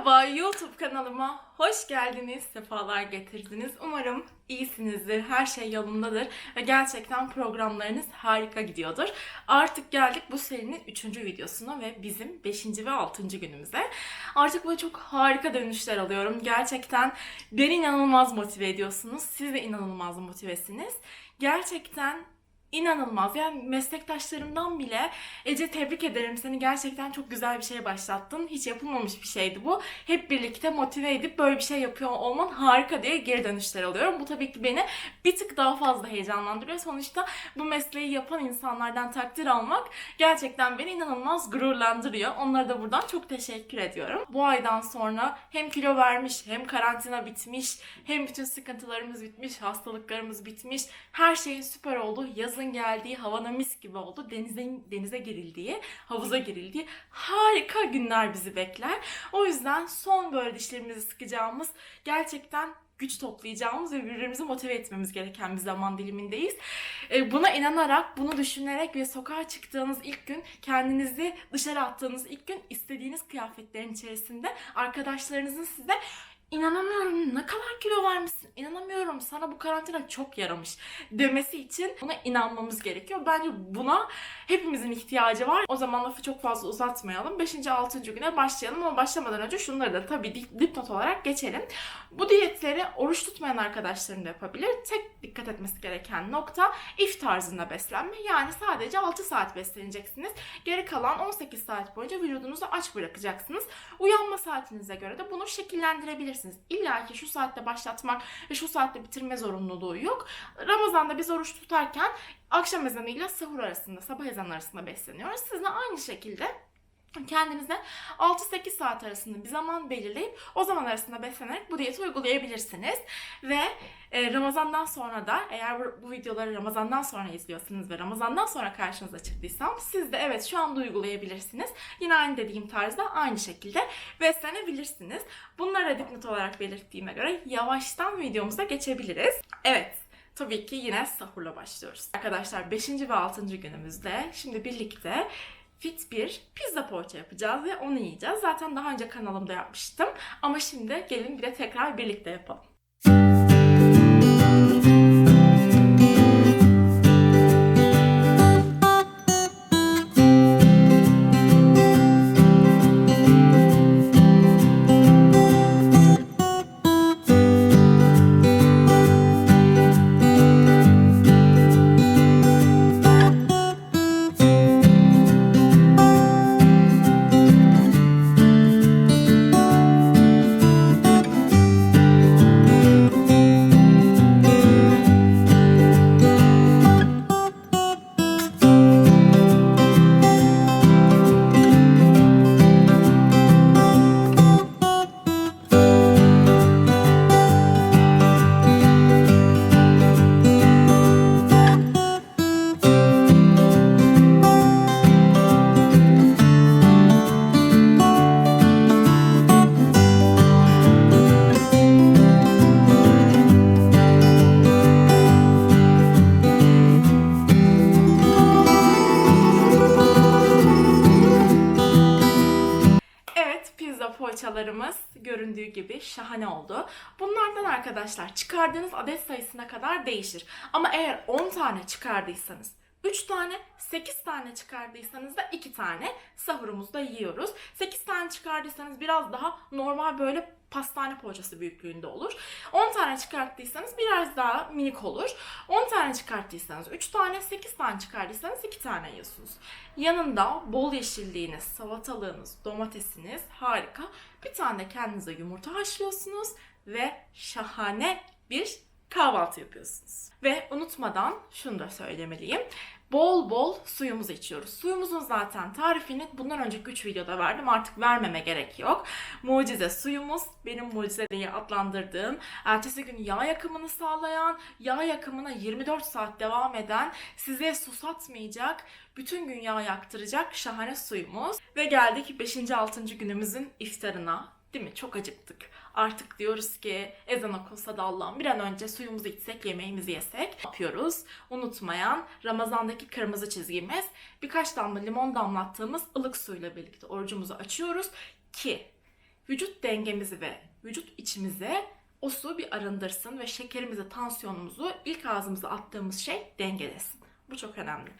Merhaba YouTube kanalıma hoş geldiniz, sefalar getirdiniz. Umarım iyisinizdir, her şey yolundadır ve gerçekten programlarınız harika gidiyordur. Artık geldik bu serinin 3. videosuna ve bizim 5. ve 6. günümüze. Artık böyle çok harika dönüşler alıyorum. Gerçekten beni inanılmaz motive ediyorsunuz. Siz de inanılmaz motivesiniz. Gerçekten İnanılmaz. Yani meslektaşlarımdan bile Ece tebrik ederim seni gerçekten çok güzel bir şey başlattın. Hiç yapılmamış bir şeydi bu. Hep birlikte motive edip böyle bir şey yapıyor olman harika diye geri dönüşler alıyorum. Bu tabii ki beni bir tık daha fazla heyecanlandırıyor. Sonuçta bu mesleği yapan insanlardan takdir almak gerçekten beni inanılmaz gururlandırıyor. Onlara da buradan çok teşekkür ediyorum. Bu aydan sonra hem kilo vermiş, hem karantina bitmiş, hem bütün sıkıntılarımız bitmiş, hastalıklarımız bitmiş. Her şeyin süper olduğu, yazın geldiği, havana mis gibi oldu. Denize, denize girildiği, havuza girildiği harika günler bizi bekler. O yüzden son böyle dişlerimizi sıkacağımız, gerçekten güç toplayacağımız ve birbirimizi motive etmemiz gereken bir zaman dilimindeyiz. E, Buna inanarak, bunu düşünerek ve sokağa çıktığınız ilk gün, kendinizi dışarı attığınız ilk gün istediğiniz kıyafetlerin içerisinde arkadaşlarınızın size İnanamıyorum ne kadar kilo vermişsin. İnanamıyorum sana bu karantina çok yaramış demesi için buna inanmamız gerekiyor. Bence buna hepimizin ihtiyacı var. O zaman lafı çok fazla uzatmayalım. 5. 6. güne başlayalım ama başlamadan önce şunları da tabii dip- dipnot olarak geçelim. Bu diyetleri oruç tutmayan arkadaşların da yapabilir. Tek dikkat etmesi gereken nokta if tarzında beslenme. Yani sadece 6 saat besleneceksiniz. Geri kalan 18 saat boyunca vücudunuzu aç bırakacaksınız. Uyanma saatinize göre de bunu şekillendirebilirsiniz. İlla ki şu saatte başlatmak ve şu saatte bitirme zorunluluğu yok. Ramazan'da biz oruç tutarken akşam ezanıyla sahur arasında, sabah ezanı arasında besleniyoruz. Siz aynı şekilde kendinize 6-8 saat arasında bir zaman belirleyip o zaman arasında beslenerek bu diyeti uygulayabilirsiniz. Ve e, Ramazan'dan sonra da eğer bu, bu videoları Ramazan'dan sonra izliyorsanız ve Ramazan'dan sonra karşınıza çıktıysam siz de evet şu anda uygulayabilirsiniz. Yine aynı dediğim tarzda aynı şekilde beslenebilirsiniz. Bunları dipnot olarak belirttiğime göre yavaştan videomuza geçebiliriz. Evet. Tabii ki yine sahurla başlıyoruz. Arkadaşlar 5. ve 6. günümüzde şimdi birlikte fit bir pizza poğaça yapacağız ve onu yiyeceğiz. Zaten daha önce kanalımda yapmıştım ama şimdi gelin bir de tekrar birlikte yapalım. Poğaçalarımız göründüğü gibi şahane oldu. Bunlardan arkadaşlar çıkardığınız adet sayısına kadar değişir. Ama eğer 10 tane çıkardıysanız 3 tane, 8 tane çıkardıysanız da 2 tane sahurumuzda yiyoruz. 8 tane çıkardıysanız biraz daha normal böyle pastane poğaçası büyüklüğünde olur. 10 tane çıkarttıysanız biraz daha minik olur. 10 tane çıkarttıysanız 3 tane, 8 tane çıkardıysanız 2 tane yiyorsunuz. Yanında bol yeşilliğiniz, salatalığınız, domatesiniz harika. Bir tane kendinize yumurta haşlıyorsunuz ve şahane bir kahvaltı yapıyorsunuz. Ve unutmadan şunu da söylemeliyim. Bol bol suyumuzu içiyoruz. Suyumuzun zaten tarifini bundan önceki 3 videoda verdim. Artık vermeme gerek yok. Mucize suyumuz benim mucize diye adlandırdığım ertesi gün yağ yakımını sağlayan, yağ yakımına 24 saat devam eden, size susatmayacak, bütün gün yağ yaktıracak şahane suyumuz. Ve geldik 5. 6. günümüzün iftarına. Değil mi? Çok acıktık. Artık diyoruz ki ezan okunsa da Allah'ım bir an önce suyumuzu içsek, yemeğimizi yesek. Yapıyoruz. Unutmayan Ramazan'daki kırmızı çizgimiz birkaç damla limon damlattığımız ılık suyla birlikte orucumuzu açıyoruz ki vücut dengemizi ve vücut içimizi o su bir arındırsın ve şekerimizi, tansiyonumuzu ilk ağzımıza attığımız şey dengelesin. Bu çok önemli.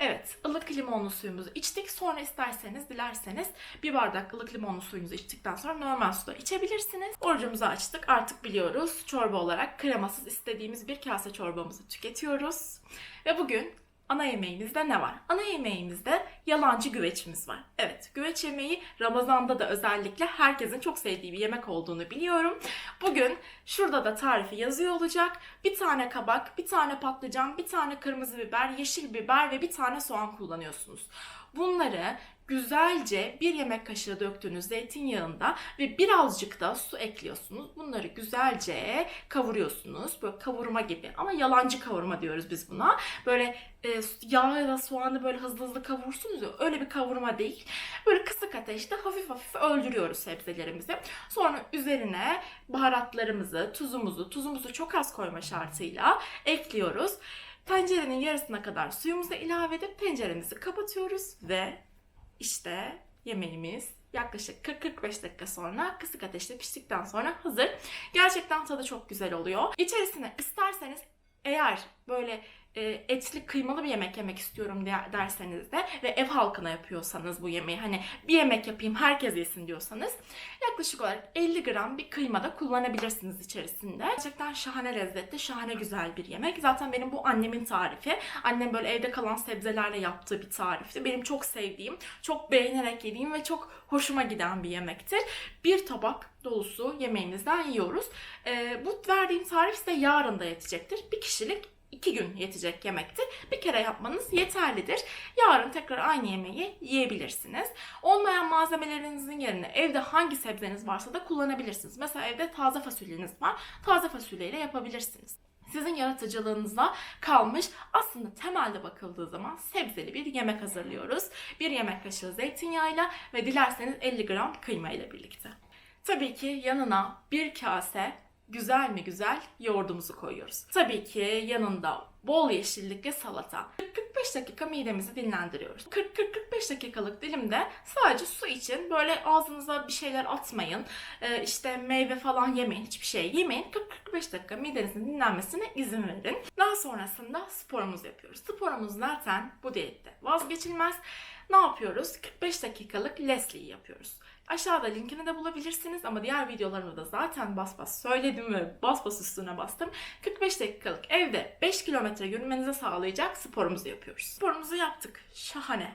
Evet, ılık limonlu suyumuzu içtik. Sonra isterseniz, dilerseniz bir bardak ılık limonlu suyunuzu içtikten sonra normal suda içebilirsiniz. Orucumuzu açtık. Artık biliyoruz çorba olarak kremasız istediğimiz bir kase çorbamızı tüketiyoruz. Ve bugün ana yemeğimizde ne var? Ana yemeğimizde yalancı güveçimiz var. Evet, güveç yemeği Ramazan'da da özellikle herkesin çok sevdiği bir yemek olduğunu biliyorum. Bugün şurada da tarifi yazıyor olacak. Bir tane kabak, bir tane patlıcan, bir tane kırmızı biber, yeşil biber ve bir tane soğan kullanıyorsunuz. Bunları güzelce bir yemek kaşığı döktüğünüz zeytinyağında ve birazcık da su ekliyorsunuz. Bunları güzelce kavuruyorsunuz. Böyle kavurma gibi ama yalancı kavurma diyoruz biz buna. Böyle e, yağ ya da soğanı böyle hızlı hızlı kavurursunuz ya öyle bir kavurma değil. Böyle kısık ateşte hafif hafif öldürüyoruz sebzelerimizi. Sonra üzerine baharatlarımızı, tuzumuzu, tuzumuzu çok az koyma şartıyla ekliyoruz. Tencerenin yarısına kadar suyumuzu ilave edip tenceremizi kapatıyoruz ve işte yemeğimiz yaklaşık 40-45 dakika sonra kısık ateşte piştikten sonra hazır. Gerçekten tadı çok güzel oluyor. İçerisine isterseniz eğer böyle etli kıymalı bir yemek yemek istiyorum de- derseniz de ve ev halkına yapıyorsanız bu yemeği hani bir yemek yapayım herkes yesin diyorsanız yaklaşık olarak 50 gram bir kıyma da kullanabilirsiniz içerisinde. Gerçekten şahane lezzetli, şahane güzel bir yemek. Zaten benim bu annemin tarifi. Annem böyle evde kalan sebzelerle yaptığı bir tarifti. Benim çok sevdiğim, çok beğenerek yediğim ve çok hoşuma giden bir yemektir. Bir tabak dolusu yemeğimizden yiyoruz. Ee, bu verdiğim tarif size yarın da yetecektir. Bir kişilik iki gün yetecek yemektir. Bir kere yapmanız yeterlidir. Yarın tekrar aynı yemeği yiyebilirsiniz. Olmayan malzemelerinizin yerine evde hangi sebzeniz varsa da kullanabilirsiniz. Mesela evde taze fasulyeniz var. Taze fasulyeyle yapabilirsiniz. Sizin yaratıcılığınıza kalmış aslında temelde bakıldığı zaman sebzeli bir yemek hazırlıyoruz. Bir yemek kaşığı zeytinyağıyla ve dilerseniz 50 gram kıyma ile birlikte. Tabii ki yanına bir kase güzel mi güzel yoğurdumuzu koyuyoruz. Tabii ki yanında bol yeşillikli salata. 40-45 dakika midemizi dinlendiriyoruz. 40-45 dakikalık dilimde sadece su için böyle ağzınıza bir şeyler atmayın. Ee, işte meyve falan yemeyin, hiçbir şey yemeyin. 40-45 dakika midenizin dinlenmesine izin verin. Daha sonrasında sporumuzu yapıyoruz. Sporumuz zaten bu diyette vazgeçilmez. Ne yapıyoruz? 45 dakikalık Leslie'yi yapıyoruz. Aşağıda linkini de bulabilirsiniz ama diğer videolarımda da zaten bas bas söyledim ve bas bas üstüne bastım. 45 dakikalık evde 5 kilometre yürümenize sağlayacak sporumuzu yapıyoruz. Sporumuzu yaptık. Şahane.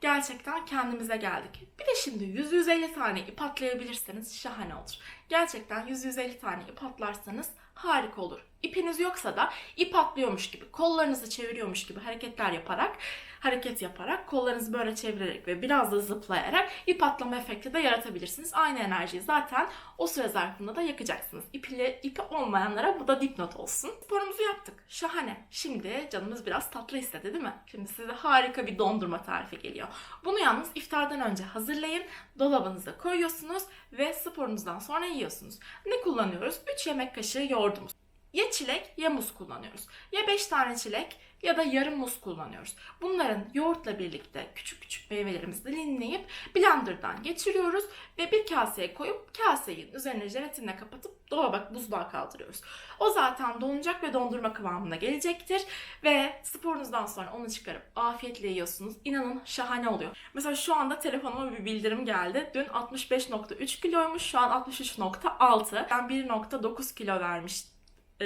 Gerçekten kendimize geldik. Bir de şimdi 100-150 tane ip atlayabilirseniz şahane olur. Gerçekten 100-150 tane ip atlarsanız harika olur. İpiniz yoksa da ip atlıyormuş gibi, kollarınızı çeviriyormuş gibi hareketler yaparak, hareket yaparak, kollarınızı böyle çevirerek ve biraz da zıplayarak ip atlama efekti de yaratabilirsiniz. Aynı enerjiyi zaten o süre zarfında da yakacaksınız. İpiyle, ipi olmayanlara bu da dipnot olsun. Sporumuzu yaptık. Şahane. Şimdi canımız biraz tatlı istedi değil mi? Şimdi size harika bir dondurma tarifi geliyor. Bunu yalnız iftardan önce hazırlayın. Dolabınıza koyuyorsunuz ve sporunuzdan sonra yiyorsunuz. Ne kullanıyoruz? 3 yemek kaşığı yoğurdumuz. Ya çilek ya muz kullanıyoruz. Ya 5 tane çilek ya da yarım muz kullanıyoruz. Bunların yoğurtla birlikte küçük küçük meyvelerimizi dilimleyip blenderdan geçiriyoruz ve bir kaseye koyup kaseyi üzerine jelatinle kapatıp dolaba buzluğa kaldırıyoruz. O zaten donacak ve dondurma kıvamına gelecektir ve sporunuzdan sonra onu çıkarıp afiyetle yiyorsunuz. İnanın şahane oluyor. Mesela şu anda telefonuma bir bildirim geldi. Dün 65.3 kiloymuş, şu an 63.6. Ben 1.9 kilo vermiştim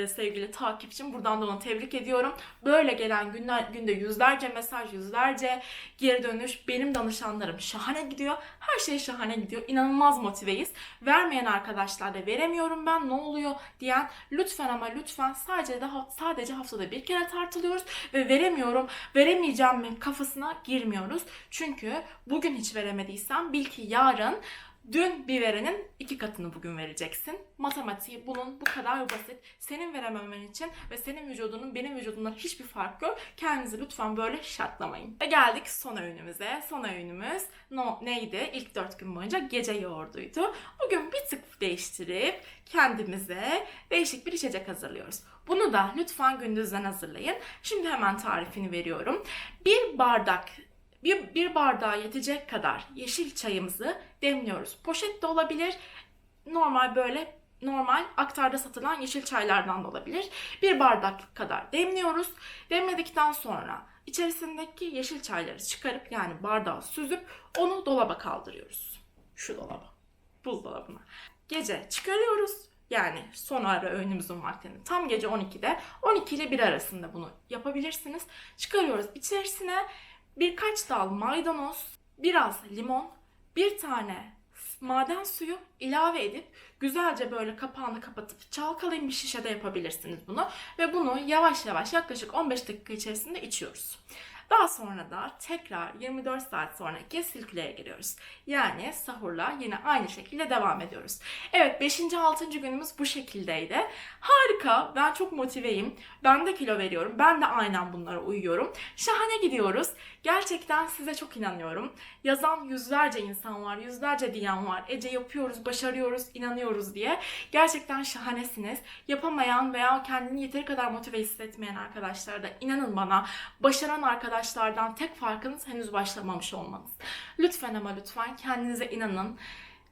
sevgili takipçim. Buradan da onu tebrik ediyorum. Böyle gelen günler, günde yüzlerce mesaj, yüzlerce geri dönüş. Benim danışanlarım şahane gidiyor. Her şey şahane gidiyor. İnanılmaz motiveyiz. Vermeyen arkadaşlar da veremiyorum ben ne oluyor diyen lütfen ama lütfen sadece de sadece haftada bir kere tartılıyoruz ve veremiyorum, veremeyeceğim mi kafasına girmiyoruz. Çünkü bugün hiç veremediysen bil ki yarın Dün bir verenin iki katını bugün vereceksin. Matematiği bunun bu kadar basit. Senin verememen için ve senin vücudunun benim vücudumdan hiçbir fark yok. Kendinizi lütfen böyle şartlamayın. Ve geldik son öğünümüze. Son öğünümüz no, neydi? İlk dört gün boyunca gece yoğurduydu. Bugün bir tık değiştirip kendimize değişik bir içecek hazırlıyoruz. Bunu da lütfen gündüzden hazırlayın. Şimdi hemen tarifini veriyorum. Bir bardak bir, bir bardağa yetecek kadar yeşil çayımızı demliyoruz. Poşet de olabilir, normal böyle normal aktarda satılan yeşil çaylardan da olabilir. Bir bardak kadar demliyoruz. Demledikten sonra içerisindeki yeşil çayları çıkarıp yani bardağı süzüp onu dolaba kaldırıyoruz. Şu dolaba, buzdolabına. Gece çıkarıyoruz. Yani son ara öğünümüzün vaktini tam gece 12'de 12 ile 1 arasında bunu yapabilirsiniz. Çıkarıyoruz. İçerisine birkaç dal maydanoz, biraz limon, bir tane maden suyu ilave edip güzelce böyle kapağını kapatıp çalkalayın bir şişede yapabilirsiniz bunu. Ve bunu yavaş yavaş yaklaşık 15 dakika içerisinde içiyoruz. Daha sonra da tekrar 24 saat sonraki silküleye giriyoruz. Yani sahurla yine aynı şekilde devam ediyoruz. Evet 5. 6. günümüz bu şekildeydi. Harika. Ben çok motiveyim. Ben de kilo veriyorum. Ben de aynen bunlara uyuyorum. Şahane gidiyoruz. Gerçekten size çok inanıyorum. Yazan yüzlerce insan var. Yüzlerce diyen var. Ece yapıyoruz, başarıyoruz, inanıyoruz diye. Gerçekten şahanesiniz. Yapamayan veya kendini yeteri kadar motive hissetmeyen arkadaşlar da inanın bana başaran arkadaşlardan tek farkınız henüz başlamamış olmanız. Lütfen ama lütfen kendinize inanın.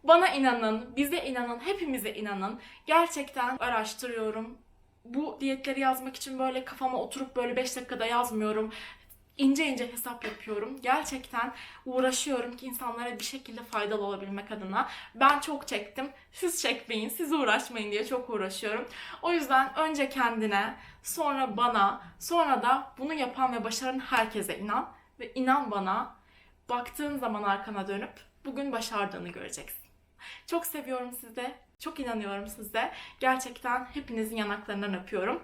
Bana inanın, bize inanın, hepimize inanın. Gerçekten araştırıyorum. Bu diyetleri yazmak için böyle kafama oturup böyle 5 dakikada yazmıyorum. İnce ince hesap yapıyorum. Gerçekten uğraşıyorum ki insanlara bir şekilde faydalı olabilmek adına. Ben çok çektim. Siz çekmeyin, siz uğraşmayın diye çok uğraşıyorum. O yüzden önce kendine, sonra bana, sonra da bunu yapan ve başaran herkese inan. Ve inan bana, baktığın zaman arkana dönüp bugün başardığını göreceksin. Çok seviyorum sizi. Çok inanıyorum size. Gerçekten hepinizin yanaklarından öpüyorum.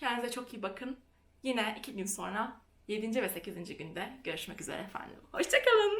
Kendinize çok iyi bakın. Yine iki gün sonra 7. ve 8. günde görüşmek üzere efendim. Hoşçakalın.